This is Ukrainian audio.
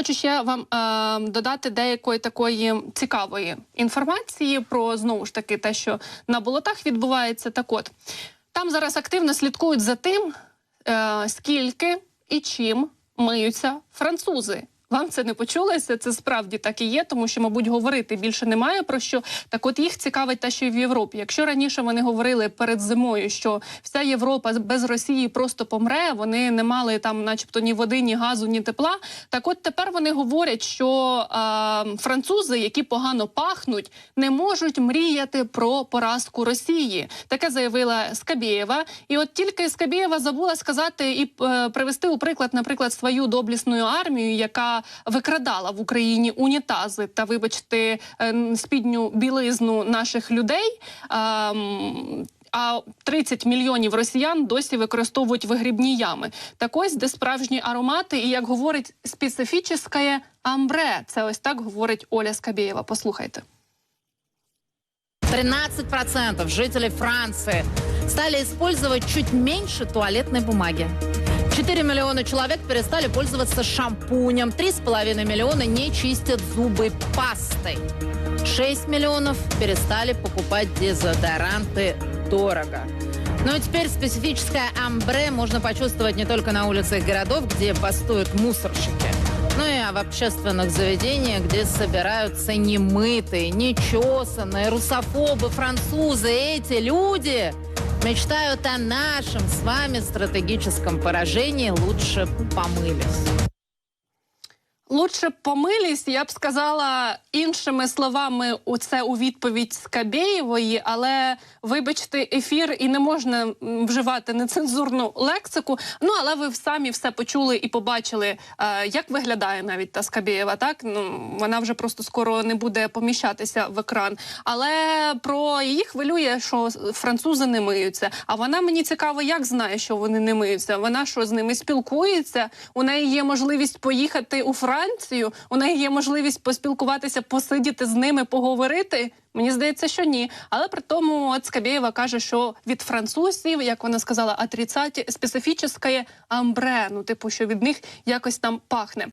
Хочу ще вам е, додати деякої такої цікавої інформації про знову ж таки те, що на болотах відбувається. Так от там зараз активно слідкують за тим, е, скільки і чим миються французи. Вам це не почулося? Це справді так і є, тому що, мабуть, говорити більше немає про що. Так, от їх цікавить те, що і в Європі. Якщо раніше вони говорили перед зимою, що вся Європа без Росії просто помре, вони не мали там, начебто, ні води, ні газу, ні тепла. Так, от тепер вони говорять, що е, французи, які погано пахнуть, не можуть мріяти про поразку Росії. Таке заявила Скабєєва. І от тільки Скабєєва забула сказати і е, привести у приклад, наприклад, свою доблісну армію, яка викрадала в Україні унітази та, вибачте, е, спідню білизну наших людей. А 30 мільйонів росіян досі використовують вигрібні ями. Так ось, де справжні аромати, і як говорить специфічне амбре. Це ось так говорить Оля Скабєєва. Послухайте. 13% жителей Франции стали использовать чуть меньше туалетной бумаги. 4 миллиона человек перестали пользоваться шампунем. 3,5 миллиона не чистят зубы пастой. 6 миллионов перестали покупать дезодоранты дорого. Ну и теперь специфическое амбре можно почувствовать не только на улицах городов, где бастуют мусорщики, но и в общественных заведениях, где собираются немытые, нечесанные, русофобы, французы. Эти люди мечтают о нашем с вами стратегическом поражении. Лучше помылись. Лучше б помилість, я б сказала іншими словами, у це у відповідь Скабєєвої, але вибачте, ефір і не можна вживати нецензурну лексику. Ну але ви самі все почули і побачили, е, як виглядає навіть та Скабєєва. Так ну вона вже просто скоро не буде поміщатися в екран. Але про її хвилює, що французи не миються. А вона мені цікаво, як знає, що вони не миються. Вона що з ними спілкується? У неї є можливість поїхати у Францію. У неї є можливість поспілкуватися, посидіти з ними, поговорити. Мені здається, що ні. Але при тому от Скабєєва каже, що від французів, як вона сказала, атріцаті специфічне амбре. Ну, типу, що від них якось там пахне.